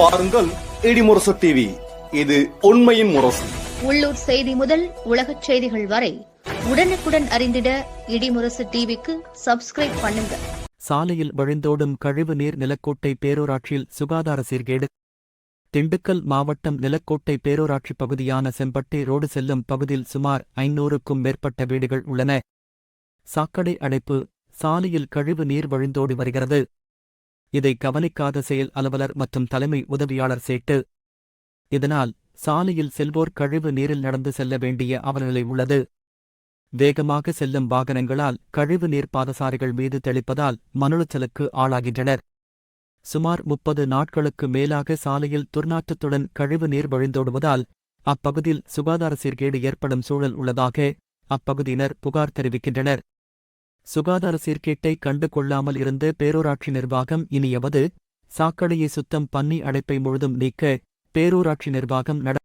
பாருங்கள் இடிமுரசு டிவி இது உண்மையின் முரசு. உள்ளூர் செய்தி முதல் உலகச் செய்திகள் வரை உடனுக்குடன் அறிந்திட இடிமுரசு டிவிக்கு சப்ஸ்கிரைப் பண்ணுங்க. சாலையில் வழிந்தோடும் கழிவு நீர் நிலக்கோட்டை பேரூராட்சியில் சுகாதார சீர்கேடு. திண்டுக்கல் மாவட்டம் நிலக்கோட்டை பேரூராட்சி பகுதியான செம்பட்டி ரோடு செல்லும் பகுதியில் சுமார் ஐநூறுக்கும் மேற்பட்ட வீடுகள் உள்ளன. சாக்கடை அடைப்பு சாலையில் கழிவு நீர் வழிந்தோடி வருகிறது. இதை கவனிக்காத செயல் அலுவலர் மற்றும் தலைமை உதவியாளர் சேட்டு. இதனால் சாலையில் செல்வோர் கழிவு நீரில் நடந்து செல்ல வேண்டிய அவலநிலை உள்ளது. வேகமாக செல்லும் வாகனங்களால் கழிவு நீர் பாதசாரிகள் மீது தெளிப்பதால் மனுளச்சலுக்கு ஆளாகின்றனர். சுமார் முப்பது நாட்களுக்கு மேலாக சாலையில் துர்நாற்றத்துடன் கழிவு நீர் வழிந்தோடுவதால் அப்பகுதியில் சுகாதார சீர்கேடு ஏற்படும் சூழல் உள்ளதாக அப்பகுதியினர் புகார் தெரிவிக்கின்றனர். சுகாதார சீர்கேட்டை கண்டு கொள்ளாமல் இருந்த பேரூராட்சி நிர்வாகம் இனியவது சாக்கடையை சுத்தம் பண்ணி அடைப்பை முழுதும் நீக்க பேரூராட்சி நிர்வாகம் நட